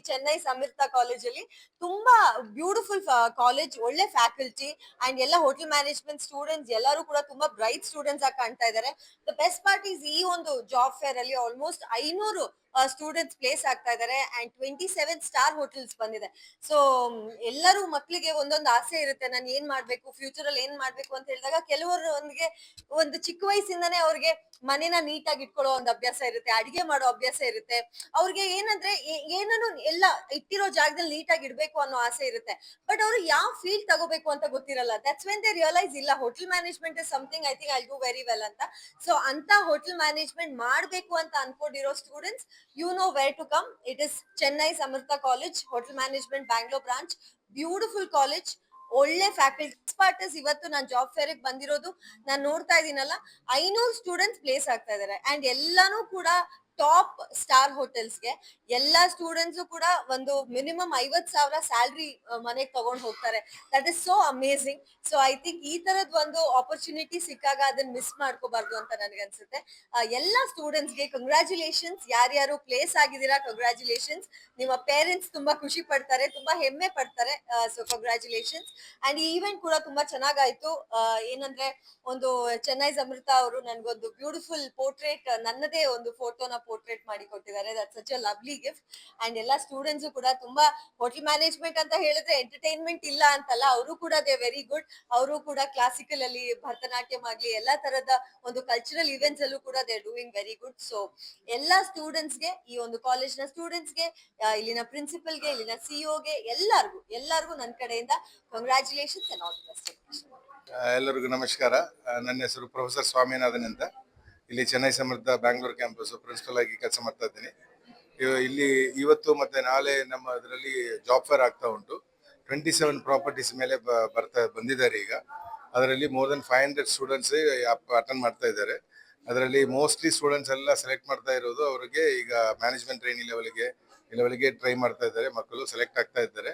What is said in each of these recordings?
ಚೆನ್ನೈ ಸಮೀರ್ಥ ಕಾಲೇಜಲ್ಲಿ ತುಂಬಾ beautiful college ಒಳ್ಳೆ ಫ್ಯಾಕಲ್ಟಿ ಅಂಡ್ ಎಲ್ಲ ಹೋಟೆಲ್ ಮ್ಯಾನೇಜ್ಮೆಂಟ್ ಸ್ಟೂಡೆಂಟ್ಸ್ ಎಲ್ಲರೂ ಕೂಡ ತುಂಬಾ ಬ್ರೈಟ್ ಸ್ಟೂಡೆಂಟ್ಸ್ ಆಗಿ ಕಾಣ್ತಾ ಇದ್ದಾರೆ ದ ಬೆಸ್ಟ್ ಪಾರ್ಟ್ ಈಸ್ ಈ ಒಂದು ಜಾಬ್ ಫೇರ್ ಅಲ್ಲಿ ಆಲ್ಮೋಸ್ಟ್ ಐನೂರು ಸ್ಟೂಡೆಂಟ್ಸ್ ಪ್ಲೇಸ್ ಆಗ್ತಾ ಇದ್ದಾರೆ and twenty seven star hotels ಬಂದಿದೆ ಸೊ ಎಲ್ಲರೂ ಮಕ್ಕಳಿಗೆ ಒಂದೊಂದು ಆಸೆ ಇರುತ್ತೆ, ನಾನು ಏನ್ ಮಾಡ್ಬೇಕು ಫ್ಯೂಚರ್ ಅಲ್ಲಿ ಏನ್ ಮಾಡ್ಬೇಕು ಅಂತ ಹೇಳಿದಾಗ ಕೆಲವರು ಒಂದಿಗೆ ಒಂದು ಚಿಕ್ಕ ವಯಸ್ಸಿಂದಾನೇ ಅವ್ರಿಗೆ ಮನೇನ ನೀಟಾಗಿ ಇಟ್ಕೊಳ್ಳೋ ಒಂದು ಅಭ್ಯಾಸ ಇರುತ್ತೆ, ಅಡಿಗೆ ಮಾಡೋ ಅಭ್ಯಾಸ ಇರುತ್ತೆ. ಅವ್ರಿಗೆ ಏನಂದ್ರೆ ಏನನ್ನು ಎಲ್ಲ ಇಟ್ಟಿರೋ ಜಾಗದಲ್ಲಿ ನೀಟಾಗಿ ಇಡ್ಬೇಕು ಅನ್ನೋ ಆಸೆ ಇರುತ್ತೆ. ಬಟ್ ಅವರು ಯಾವ ಫೀಲ್ಡ್ ತಗೋಬೇಕು ಅಂತ ಗೊತ್ತಿರಲ್ಲ. ದಟ್ಸ್ ವೆನ್ ದೇ ರಿಯಲೈಸ್ ಇಲ್ಲ hotel management is something I think I do very well ಅಂತ. ಸೊ ಅಂತ ಹೋಟೆಲ್ ಮ್ಯಾನೇಜ್ಮೆಂಟ್ ಮಾಡ್ಬೇಕು ಅಂತ ಅನ್ಕೊಂಡಿರೋ students you know where to come it is Chennai Samartha college hotel management Bangalore branch beautiful college ಒಳ್ಳೆ faculty parts ಇವತ್ತು ನಾನು job fair ಬಂದಿರೋದು. ನಾನು ನೋಡ್ತಾ ಇದೀನಲ್ಲ. ಐನೂರು ಸ್ಟೂಡೆಂಟ್ಸ್ ಪ್ಲೇಸ್ ಆಗ್ತಾ ಇದ್ದಾರೆ ಅಂಡ್ ಎಲ್ಲಾನು ಕೂಡ ಟಾಪ್ ಸ್ಟಾರ್ ಹೋಟೆಲ್ಸ್ಗೆ ಎಲ್ಲಾ ಸ್ಟೂಡೆಂಟ್ಸ್ ಕೂಡ ಒಂದು ಮಿನಿಮಮ್ ಐವತ್ ಸಾವಿರ ಸ್ಯಾಲ್ರಿ ಮನೆಗೆ ತಗೊಂಡ್ ಹೋಗ್ತಾರೆ. That is so amazing so I think ಈ ತರದ್ ಒಂದು ಆಪರ್ಚುನಿಟಿ ಸಿಕ್ಕಾಗ ಅದನ್ನ ಮಿಸ್ ಮಾಡ್ಕೋಬಾರ್ದು ಅಂತ ನನಗೆ ಅನ್ಸುತ್ತೆ ಎಲ್ಲ ಸ್ಟೂಡೆಂಟ್ಸ್ಗೆ ಕಂಗ್ರಾಚ್ಯುಲೇಷನ್ಸ್ ಯಾರ್ಯಾರು ಪ್ಲೇಸ್ ಆಗಿದ್ದೀರಾ ಕಂಗ್ರಾಚ್ಯುಲೇಷನ್ಸ್ ನಿಮ್ಮ ಪೇರೆಂಟ್ಸ್ ತುಂಬಾ ಖುಷಿ ಪಡ್ತಾರೆ, ತುಂಬಾ ಹೆಮ್ಮೆ ಪಡ್ತಾರೆ. ಸೊ ಕಂಗ್ರಾಚ್ಯುಲೇಷನ್ಸ್ ಅಂಡ್ ಈ ಇವೆಂಟ್ ಕೂಡ ತುಂಬಾ ಚೆನ್ನಾಗಾಯ್ತು. ಏನಂದ್ರೆ, ಒಂದು, ಚೆನ್ನೈ ಸಮೃತ ಅವರು ನನ್ಗೊಂದು ಬ್ಯೂಟಿಫುಲ್ ಪೋರ್ಟ್ರೇಟ್ ನನ್ನದೇ ಒಂದು ಫೋಟೋನ ಪೋರ್ಟ್ರೇಟ್ ಮಾಡಿ ಕೊಟ್ಟಿದ್ದಾರೆ. That such a lovely gift and ಎಲ್ಲ ಸ್ಟೂಡೆಂಟ್ಸ್ ಕೂಡ ತುಂಬಾ ಹೋಟೆಲ್ ಮ್ಯಾನೇಜ್ಮೆಂಟ್ ಅಂತ ಹೇಳಿದ್ರೆ ಎಂಟರ್ಟೈನ್ಮೆಂಟ್ ಇಲ್ಲ ಅಂತಲ್ಲ. ಅವರು ಕೂಡ ದೇ ವೆರಿ ಗುಡ್ ಅವರು ಕೂಡ ಕ್ಲಾಸಿಕಲ್ ಅಲ್ಲಿ, ಭರತನಾಟ್ಯಂ ಆಗ್ಲಿ, ಎಲ್ಲಾ ತರದ ಒಂದು ಕಲ್ಚರಲ್ ಇವೆಂಟ್ಸ್ ಅಲ್ಲೂ ಕೂಡ they doing very good so ಎಲ್ಲಾ ಸ್ಟೂಡೆಂಟ್ಸ್ಗೆ, ಈ ಒಂದು ಕಾಲೇಜ್ನ ಸ್ಟೂಡೆಂಟ್ಸ್ಗೆ ಇಲ್ಲಿನ ಪ್ರಿನ್ಸಿಪಲ್ಗೆ, ಇಲ್ಲಿನ ಸಿಇಒಗೆ ಎಲ್ಲರಿಗೂ, ಎಲ್ಲಾರ್ಗೂ ನನ್ನ ಕಡೆಯಿಂದ ಕಂಗ್ರ್ಯಾಚುಲೇಷನ್ಸ್ ಅಂಡ್ ಆಲ್ ಎಲ್ಲರಿಗೂ ನಮಸ್ಕಾರ. ನನ್ನ ಹೆಸರು ಪ್ರೊಫೆಸರ್ ಸ್ವಾಮಿನಾಥನ್ ಅಂತ. ಇಲ್ಲಿ ಚೆನ್ನೈ ಸಮರ್ಥ, ಬ್ಯಾಂಗ್ಳೂರ್ ಕ್ಯಾಂಪಸ್ ಪ್ರಿನ್ಸಿಪಲ್ ಆಗಿ ಕೆಲಸ ಮಾಡ್ತಾ ಇದ್ದೀನಿ. ಇಲ್ಲಿ ಇವತ್ತು ಮತ್ತೆ ನಾಳೆ ನಮ್ಮ ಅದರಲ್ಲಿ ಜಾಬ್ ಫೇರ್ ಆಗ್ತಾ ಉಂಟು. ಟ್ವೆಂಟಿ ಸೆವೆನ್ ಪ್ರಾಪರ್ಟೀಸ್ ಮೇಲೆ ಬರ್ತಾ ಬಂದಿದ್ದಾರೆ ಈಗ. ಅದರಲ್ಲಿ more than five hundred students attend ಮಾಡ್ತಾ ಇದ್ದಾರೆ. ಅದರಲ್ಲಿ ಮೋಸ್ಟ್ಲಿ ಸ್ಟೂಡೆಂಟ್ಸ್ ಎಲ್ಲ ಸೆಲೆಕ್ಟ್ ಮಾಡ್ತಾ ಇರೋದು ಅವರಿಗೆ ಈಗ ಮ್ಯಾನೇಜ್ಮೆಂಟ್ ಟ್ರೈನಿಂಗ್ ಲೆವೆಲ್ಗೆ ಲೆವೆಲ್ಗೆ ಟ್ರೈ ಮಾಡ್ತಾ ಇದ್ದಾರೆ, ಮಕ್ಕಳು ಸೆಲೆಕ್ಟ್ ಆಗ್ತಾ ಇದ್ದಾರೆ.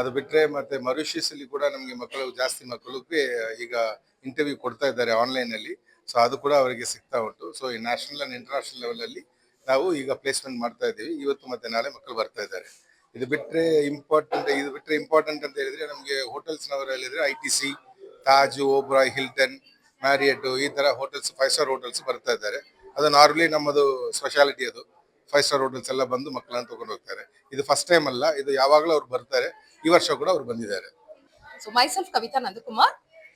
ಅದು ಬಿಟ್ಟರೆ ಮತ್ತೆ ಮರುಷಿಯಸ್ ಅಲ್ಲಿ ಕೂಡ ನಮಗೆ ಮಕ್ಕಳು, ಜಾಸ್ತಿ ಮಕ್ಕಳಿಗೆ ಈಗ ಇಂಟರ್ವ್ಯೂ ಕೊಡ್ತಾ ಇದ್ದಾರೆ ಆನ್ಲೈನ್ ಅಲ್ಲಿ. ಸೊ ಅದು ಕೂಡ ಅವರಿಗೆ ಸಿಗ್ತಾ ಉಂಟು. ಸೊ ಈ ನ್ಯಾಷನಲ್ ಅಂಡ್ ಇಂಟರ್ನ್ಯಾಷನಲ್ ಲೆವೆಲ್ ಅಲ್ಲಿ ನಾವು ಈಗ ಪ್ಲೇಸ್ಮೆಂಟ್ ಮಾಡ್ತಾ ಇದ್ದೀವಿ. ಇವತ್ತು ಮತ್ತೆ ನಾಳೆ ಮಕ್ಕಳು ಬರ್ತಾ ಇದ್ದಾರೆ. ಇದು ಬಿಟ್ಟರೆ ಇಂಪಾರ್ಟೆಂಟ್ ಇದು ಬಿಟ್ಟರೆ ಇಂಪಾರ್ಟೆಂಟ್ ಅಂತ ಹೇಳಿದ್ರೆ ನಮಗೆ ಹೋಟೆಲ್ಸ್ ನವರು ಹೇಳಿದ್ರೆ I T C Taj Oberoi Hilton Marriott ಈ ತರ ಹೋಟೆಲ್ಸ್ ಫೈವ್ ಸ್ಟಾರ್ ಹೋಟೆಲ್ಸ್ ಬರ್ತಾ ಇದ್ದಾರೆ. ಅದು ನಾರ್ಮಲಿ ನಮ್ಮದು ಸ್ಪೆಷಾಲಿಟಿ ಅದು. ಫೈವ್ ಸ್ಟಾರ್ ಹೋಟೆಲ್ಸ್ ಎಲ್ಲ ಬಂದು ಮಕ್ಕಳನ್ನ ತಗೊಂಡು ಹೋಗ್ತಾರೆ. ಇದು ಫಸ್ಟ್ ಟೈಮ್ ಅಲ್ಲ, ಇದು ಯಾವಾಗಲೂ ಅವ್ರು ಬರ್ತಾರೆ. ಈ ವರ್ಷ ಕೂಡ ಅವ್ರು ಬಂದಿದ್ದಾರೆ. So myself Kavita a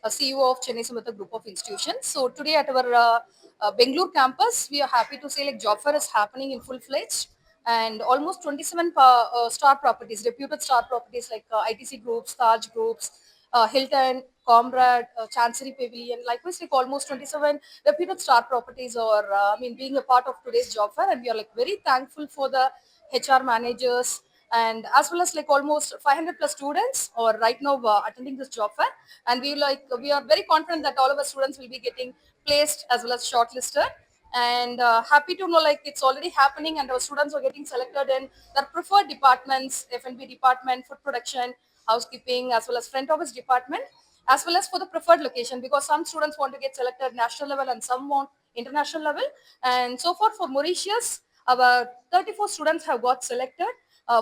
CEO of Chennai Samata Group of Institutions. So today at our uh, uh, Bangalore campus, we are happy to say like job fair is happening in full fledged and almost 27 uh, star properties, reputed star properties like uh, ITC groups, Taj groups, uh, Hilton, Comrade, uh, Chancery Pavilion, likewise like almost 27 reputed star properties are, uh, I mean, being a part of today's job fair and we are like very thankful for the HR managers and as well as like almost 500 plus students are right now uh, attending this job fair. And we like we are very confident that all of our students will be getting placed as well as shortlisted. And uh, happy to know like it's already happening and our students are getting selected in their preferred departments F&B department food production housekeeping as well as front office department as well as for the preferred location because some students want to get selected national level and some want international level. And so far for Mauritius our 34 students have got selected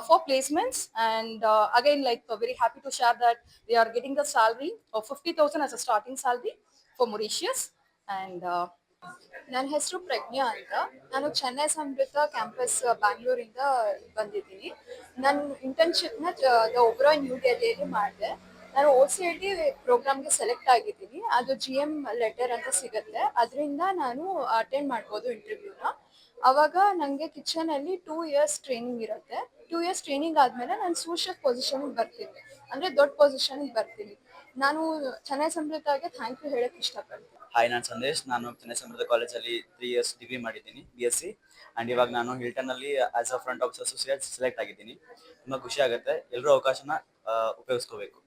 for placements. And uh, again like uh, very happy to share that they are getting the salary of 50000 as a starting salary for Mauritius. And uh, ನನ್ನ ಹೆಸರು ಪ್ರಜ್ಞಾ ಅಂತ. ನಾನು ಚೆನ್ನೈ ಸಮೃದ್ಧ campus ಬ್ಯಾಂಗ್ಳೂರಿಂದ ಬಂದಿದ್ದೀನಿ. ನನ್ನ ಇಂಟರ್ನ್ಶಿಪ್ನ the ಒಬ್ರ new ಡೆಲ್ಲಿಯಲ್ಲಿ ಮಾಡಿದೆ. ನಾನು ಓ ಸಿ ಐ ಟಿ ಪ್ರೋಗ್ರಾಮ್ಗೆ ಸೆಲೆಕ್ಟ್ ಆಗಿದ್ದೀನಿ. ಅದು ಜಿ ಎಂ ಲೆಟರ್ ಅಂತ ಸಿಗುತ್ತೆ. ಅದರಿಂದ ನಾನು ಅಟೆಂಡ್ ಮಾಡ್ಬೋದು ಇಂಟರ್ವ್ಯೂನ ಅವಾಗ ನನಗೆ ಕಿಚನಲ್ಲಿ ಟೂ ಇಯರ್ಸ್ ಟ್ರೈನಿಂಗ್ ಇರುತ್ತೆ. ಟೂ ಇಯರ್ಸ್ ಟ್ರೈನಿಂಗ್ ಆದಮೇಲೆ ನಾನು ಪೊಸಿಷನ್ ಪೊಸಿಷನ್ಗೆ ಬರ್ತೀನಿ. ಅಂದರೆ ದೊಡ್ಡ ಪೊಸಿಷನ್ಗೆ ಬರ್ತೀನಿ. ನಾನು ಚೆನ್ನೈ ಸಮೃದ್ಧಾಗೆ ಥ್ಯಾಂಕ್ ಯು ಹೇಳಕ್ ಇಷ್ಟಪಡ್ತೀನಿ. ಹಾಯ್ ನಾನು ಸಂದೇಶ್. ನಾನು ಚೆನ್ನೈ ಸಮೃದ್ಧ ಕಾಲೇಜಲ್ಲಿ ತ್ರೀ ಇಯರ್ಸ್ ಡಿಗ್ರಿ ಮಾಡಿದ್ದೀನಿ ಬಿ ಎಸ್ ಸಿ ಆ್ಯಂಡ್ ಇವಾಗ ನಾನು ಹಿಲ್ಟನ್ನಲ್ಲಿ as a front of associate select ಆಗಿದ್ದೀನಿ. ತುಂಬ ಖುಷಿ ಆಗುತ್ತೆ. ಎಲ್ಲರೂ ಅವಕಾಶನ ಉಪಯೋಗಿಸ್ಕೋಬೇಕು.